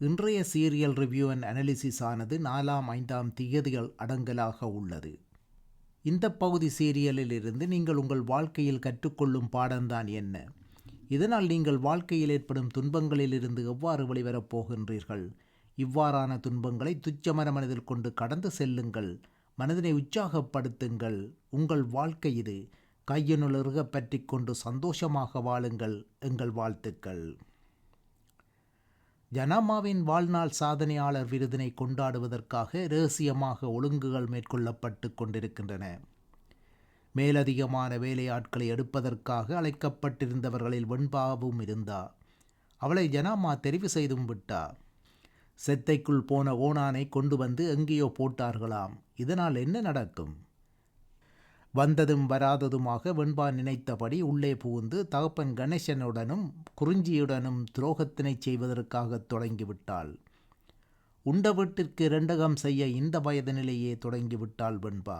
இன்றைய serial review and analysis ஆனது நாலாம் ஐந்தாம் திகதிகள் அடங்கலாக உள்ளது. இந்த பகுதி சீரியலில் இருந்து நீங்கள் உங்கள் வாழ்க்கையில் கற்றுக்கொள்ளும் பாடம்தான் என்ன? இதனால் நீங்கள் வாழ்க்கையில் ஏற்படும் துன்பங்களிலிருந்து எவ்வாறு வெளிவரப் போகின்றீர்கள்? இவ்வாறான துன்பங்களை துச்சமர மனதில் கொண்டு கடந்து செல்லுங்கள். மனதினை உற்சாகப்படுத்துங்கள். உங்கள் வாழ்க்கை இது கையினுலருக பற்றி கொண்டு சந்தோஷமாக வாழுங்கள். எங்கள் வாழ்த்துக்கள். ஜனாமாவின் வாழ்நாள் சாதனையாளர் விருதினை கொண்டாடுவதற்காக ரகசியமாக ஒழுங்குகள் மேற்கொள்ளப்பட்டு கொண்டிருக்கின்றன. மேலதிகமான வேலையாட்களை எடுப்பதற்காக அழைக்கப்பட்டிருந்தவர்களில் வெண்பாவும் இருந்தா. அவளை ஜனாமா தெரிவு செய்தும் விட்டா. செத்தைக்குள் போன ஓனானை கொண்டு வந்து எங்கேயோ போட்டார்களாம். இதனால் என்ன நடக்கும்? வந்ததும் வராததுமாக வெண்பா நினைத்தபடி உள்ளே புகுந்து தகப்பன் கணேசனுடனும் குறிஞ்சியுடனும் துரோகத்தினை செய்வதற்காக தொடங்கிவிட்டாள். உண்ட வீட்டிற்கு இரண்டகம் செய்ய இந்த வயதினிலேயே தொடங்கிவிட்டாள் வெண்பா.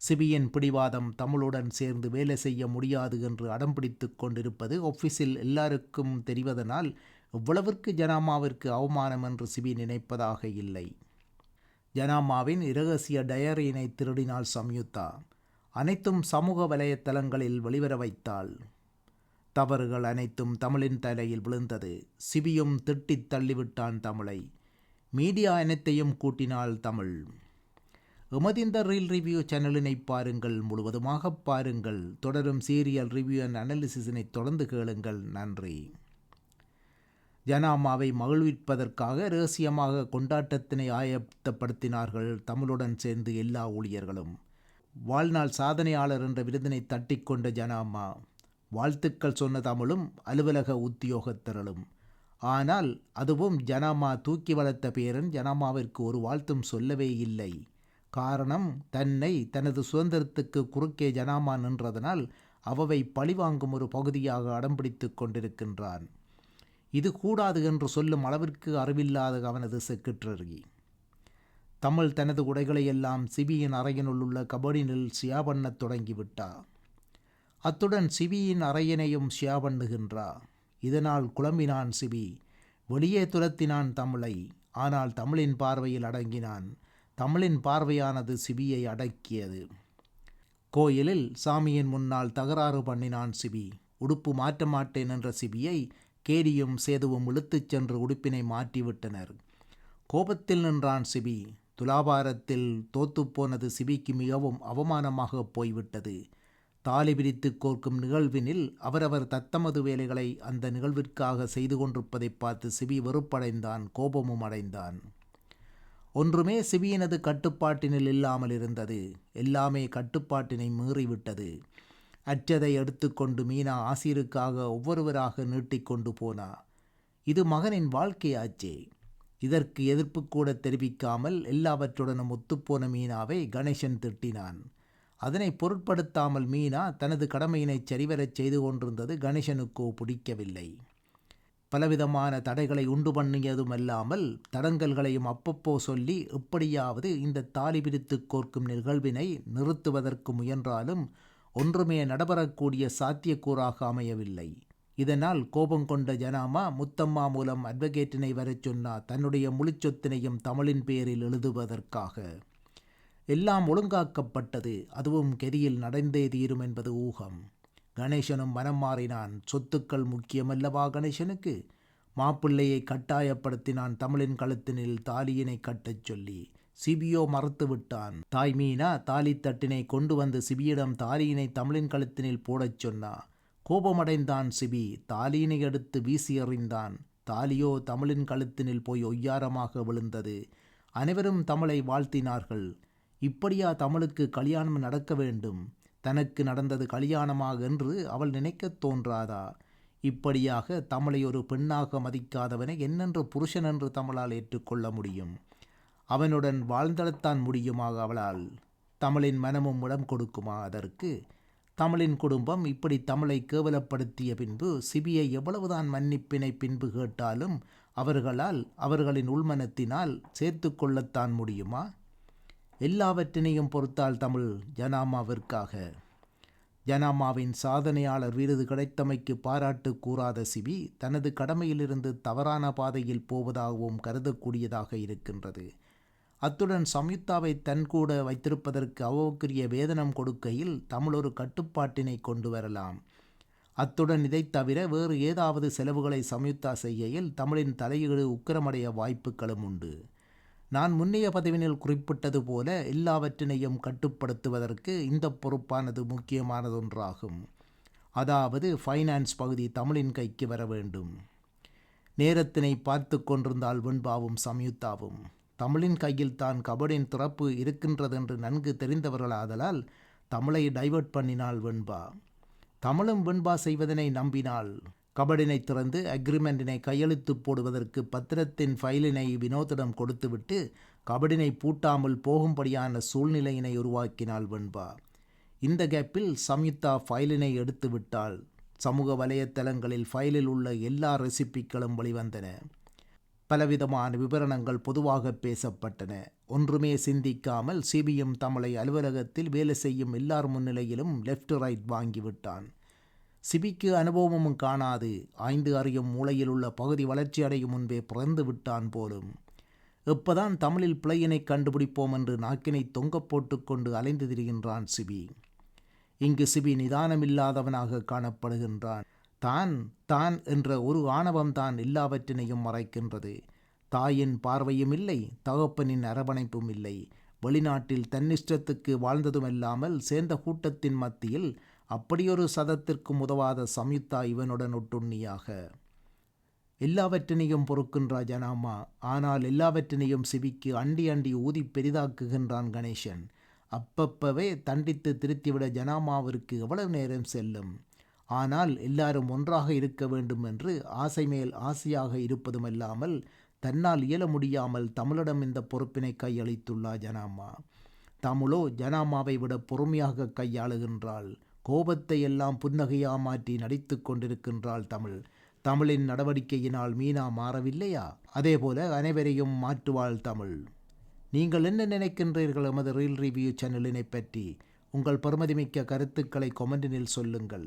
சிபியின் பிடிவாதம் தமிழுடன் சேர்ந்து வேலை செய்ய முடியாது என்று அடம்பிடித்து கொண்டிருப்பது ஆஃபீஸில் எல்லாருக்கும் தெரிவதனால் இவ்வளவிற்கு ஜனாமாவிற்கு அவமானம் என்று சிபி நினைப்பதாக இல்லை. ஜனாமாவின் இரகசிய டயரியினை திருடினாள் சம்யுக்தா. அனைத்தும் சமூக வலைத்தளங்களில் வெளிவர வைத்தாள். தவறுகள் அனைத்தும் தமிழின் தலையில் விழுந்தது. சிபியும் திட்டித் தள்ளிவிட்டான் தமிழை. மீடியா அனைத்தையும் கூட்டினாள் தமிழ். எமதிந்த ரீல் ரிவ்யூ சேனலினை பாருங்கள் முழுவதுமாக பாருங்கள். தொடரும் சீரியல் ரிவ்யூ அண்ட் அனாலிசிஸினை தொடர்ந்து கேளுங்கள். நன்றி. ஜனாமாவை மகிழ்விப்பதற்காக ரகசியமாக கொண்டாட்டத்தினை ஆயத்தப்படுத்தினார்கள் தமிழுடன் சேர்ந்து எல்லா ஊழியர்களும். வாழ்நாள் சாதனையாளர் என்ற விருதினை தட்டிக்கொண்ட ஜனாமா வாழ்த்துக்கள் சொன்ன தமிழும் அலுவலக உத்தியோகத்தர்களும் ஆனால் அதுவும் ஜனாமா தூக்கி வளர்த்த பேரன் ஜனாமாவிற்கு ஒரு வாழ்த்தும் சொல்லவே இல்லை. காரணம் தன்னை தனது சுதந்திரத்துக்கு குறுக்கே ஜனாமா நின்றதனால் அவவை பழிவாங்கும் ஒரு பகுதியாக அடம்பிடித்து கொண்டிருக்கின்றான். இது கூடாது என்று சொல்லும் அளவிற்கு அறிவில்லாத அவனது செக்ரட்டரி தமிழ் தனது உடைகளை எல்லாம் சிபியின் அறையினுள் உள்ள கபடினில் ஷியா பண்ணத் தொடங்கிவிட்டா. அத்துடன் சிபியின் அறையினையும் ஷியா பண்ணுகின்றா இதனால் குழம்பினான் சிபி. வெளியே துரத்தினான் தமிழை. ஆனால் தமிழின் பார்வையில் அடங்கினான். தமிழின் பார்வையானது சிபியை அடக்கியது. கோயிலில் சாமியின் முன்னால் தகராறு பண்ணினான் சிபி. உடுப்பு மாற்ற மாட்டேன் என்ற சிபியை கேடியும் சேதுவும் இழுத்துச் சென்று உடுப்பினை மாற்றிவிட்டனர். கோபத்தில் நின்றான் சிபி. துலாபாரத்தில் தோத்துப்போனது சிபிக்கு மிகவும் அவமானமாக போய்விட்டது. தாலி பிரித்து கோர்க்கும் நிகழ்வினில் அவரவர் தத்தமது வேலைகளை அந்த நிகழ்விற்காக செய்து கொண்டிருப்பதை பார்த்து சிபி வெறுப்படைந்தான் கோபமும் அடைந்தான். ஒன்றுமே சிபியினது கட்டுப்பாட்டினில் இல்லாமல் இருந்தது. எல்லாமே கட்டுப்பாட்டினை மீறிவிட்டது. அற்றதை எடுத்துக்கொண்டு மீனா ஆசிரியருக்காக ஒவ்வொருவராக நீட்டிக்கொண்டு போனா. இது மகனின் வாழ்க்கையாச்சே. இதற்கு எதிர்ப்பு கூட தெரிவிக்காமல் எல்லாவற்றுடனும் ஒத்துப்போன மீனாவை கணேசன் திட்டினான். அதனை பொருட்படுத்தாமல் மீனா தனது கடமையினை சரிவரச் செய்து கொண்டிருந்தது கணேசனுக்கோ பிடிக்கவில்லை. பலவிதமான தடைகளை உண்டு பண்ணியதுமல்லாமல் தடங்கல்களையும் அப்பப்போ சொல்லி எப்படியாவது இந்த தாலி பிரித்து கோர்க்கும் நிகழ்வினை நிறுத்துவதற்கு முயன்றாலும் ஒன்றுமே நடைபெறக்கூடிய சாத்தியக்கூறாக அமையவில்லை. இதனால் கோபம் கொண்ட ஜனாமா முத்தம்மா மூலம் அட்வொகேட்டினை வரச் சொன்னா தன்னுடைய முழுச்சொத்தினையும் தமிழின் பேரில் எழுதுவதற்காக. எல்லாம் ஒழுங்காக்கப்பட்டது அதுவும் கெதியில் நடந்தே தீரும் என்பது ஊகம். கணேசனும் மனம் மாறினான். சொத்துக்கள் முக்கியமல்லவா கணேசனுக்கு? மாப்பிள்ளையை கட்டாயப்படுத்தினான் தமிழின் கழுத்தினில் தாலியினை கட்டச் சொல்லி. சிபியோ மறுத்து விட்டான் தாய் மீனா தாலித்தட்டினை கொண்டு வந்து சிபியிடம் தாலியினை தமிழின் கழுத்தினில் போடச் சொன்னா. கோபமடைந்தான் சிபி. தாலியினை எடுத்து வீசி எறிந்தான். தாலியோ தமிழின் கழுத்தினில் போய் ஒய்யாரமாக விழுந்தது. அனைவரும் தமிழை வாழ்த்தினார்கள். இப்படியா தமிழுக்கு கல்யாணம் நடக்க வேண்டும்? தனக்கு நடந்தது கல்யாணமாக என்று அவள் நினைக்கத் தோன்றாதா? இப்படியாக தமிழை ஒரு பெண்ணாக மதிக்காதவனை என்னென்று புருஷன் என்று தமிழால் ஏற்றுக்கொள்ள முடியும்? அவனுடன் வாழ்ந்தளத்தான் முடியுமாக அவளால். தமிழின் மனமும் இடம் கொடுக்குமா அதற்கு? தமிழின் குடும்பம் இப்படி தமிழை கேவலப்படுத்திய பின்பு சிபியை எவ்வளவுதான் மன்னிப்பினை பின்பு கேட்டாலும் அவர்களால் அவர்களின் உள்மனத்தினால் சேர்த்து கொள்ளத்தான் முடியுமா? எல்லாவற்றினையும் பொறுத்தால் தமிழ் ஜனாமாவிற்காக. ஜனாமாவின் சாதனையாளர் விருது கிடைத்தமைக்கு பாராட்டு கூறாத சிபி தனது கடமையிலிருந்து தவறான பாதையில் போவதாகவும் கருதக்கூடியதாக இருக்கின்றது. அத்துடன் சம்யுக்தாவை தன் கூட வைத்திருப்பதற்கு அவ்வக்குரிய வேதனம் கொடுக்கையில் தமிழ் ஒரு கட்டுப்பாட்டினை கொண்டு வரலாம். அத்துடன் இதைத் தவிர வேறு ஏதாவது செலவுகளை சம்யுக்தா செய்கையில் தமிழின் தலையீடு உக்கிரமடைய வாய்ப்புகளும் உண்டு. நான் முன்னைய பதிவினில் குறிப்பிட்டது போல எல்லாவற்றினையும் கட்டுப்படுத்துவதற்கு இந்த பொறுப்பானது முக்கியமானதொன்றாகும். அதாவது ஃபைனான்ஸ் பகுதி தமிழின் கைக்கு வர வேண்டும். நேரத்தினை பார்த்து கொண்டிருந்தால் வெண்பாவும் சம்யுக்தாவும் தமிழின் கையில் தான் கபடின் திறப்பு இருக்கின்றதென்று நன்கு தெரிந்தவர்களாதலால் தமிழை டைவர்ட் பண்ணினாள் வெண்பா. தமிழும் வெண்பா செய்வதனை நம்பினால். கபடினை திறந்து அக்ரிமெண்டினை கையெழுத்து போடுவதற்கு பத்திரத்தின் ஃபைலினை வினோத்திடம் கொடுத்துவிட்டு கபடினை பூட்டாமல் போகும்படியான சூழ்நிலையினை உருவாக்கினாள் வெண்பா. இந்த கேப்பில் சம்யுக்தா ஃபைலினை எடுத்துவிட்டால் சமூக வலைத்தளங்களில் ஃபைலில் உள்ள எல்லா ரெசிபிக்களும் வெளிவந்தன. பலவிதமான விவரணங்கள் பொதுவாக பேசப்பட்டன. ஒன்றுமே சிந்திக்காமல் சிபிஎம் தமிழை அலுவலகத்தில் வேலை செய்யும் எல்லார் முன்னிலையிலும் லெஃப்ட் ரைட் வாங்கிவிட்டான் சிபிக்கு அனுபவமும் காணாது. ஆய்ந்து அறியும் மூளையில் உள்ள பகுதி வளர்ச்சி அடையும் முன்பே பிறந்து விட்டான் போலும். எப்பதான் தமிழில் பிழையினை கண்டுபிடிப்போம் என்று நாக்கினை தொங்க போட்டுக்கொண்டு அலைந்து திரிகின்றான் சிபி. இங்கு சிபி நிதானமில்லாதவனாக காணப்படுகின்றான். தான் தான் என்ற ஒரு ஆணவம்தான் எல்லாவற்றினையும் மறைக்கின்றது. தாயின் பார்வையும் இல்லை தகப்பனின் அரவணைப்பும் இல்லை. வெளிநாட்டில் தன்னிஷ்டத்துக்கு வாழ்ந்ததுமல்லாமல் சேர்ந்த கூட்டத்தின் மத்தியில் அப்படியொரு சதத்திற்கும் உதவாத சம்யுக்தா இவனுடன் ஒட்டுண்ணியாக. எல்லாவற்றினையும் பொறுக்கின்றா ஜனாமா ஆனால் எல்லாவற்றினையும் சிவிக்கு அண்டி அண்டி ஊதி பெரிதாக்குகின்றான் கணேசன். அப்பப்பவே தண்டித்து திருத்திவிட ஜனாமாவிற்கு எவ்வளவு நேரம் செல்லும்? ஆனால் எல்லாரும் ஒன்றாக இருக்க வேண்டும் என்று ஆசை மேல் ஆசையாக இருப்பதுமல்லாமல் தன்னால் இயல முடியாமல் தமிழிடம் இந்த பொறுப்பினை கையளித்துள்ளார் ஜனாமா. தமிழோ ஜனாமாவை விட பொறுமையாக கையாளுகின்றாள். கோபத்தை எல்லாம் புன்னகையா மாற்றி நடித்து கொண்டிருக்கின்றாள் தமிழ். தமிழின் நடவடிக்கையினால் மீனா மாறவில்லையா? அதேபோல அனைவரையும் மாற்றுவாள் தமிழ். நீங்கள் என்ன நினைக்கின்றீர்கள் எமது ரீல் ரிவ்யூ சேனலினை பற்றி? உங்கள் பெருமதிமிக்க கருத்துக்களை கொமெண்டினில் சொல்லுங்கள்.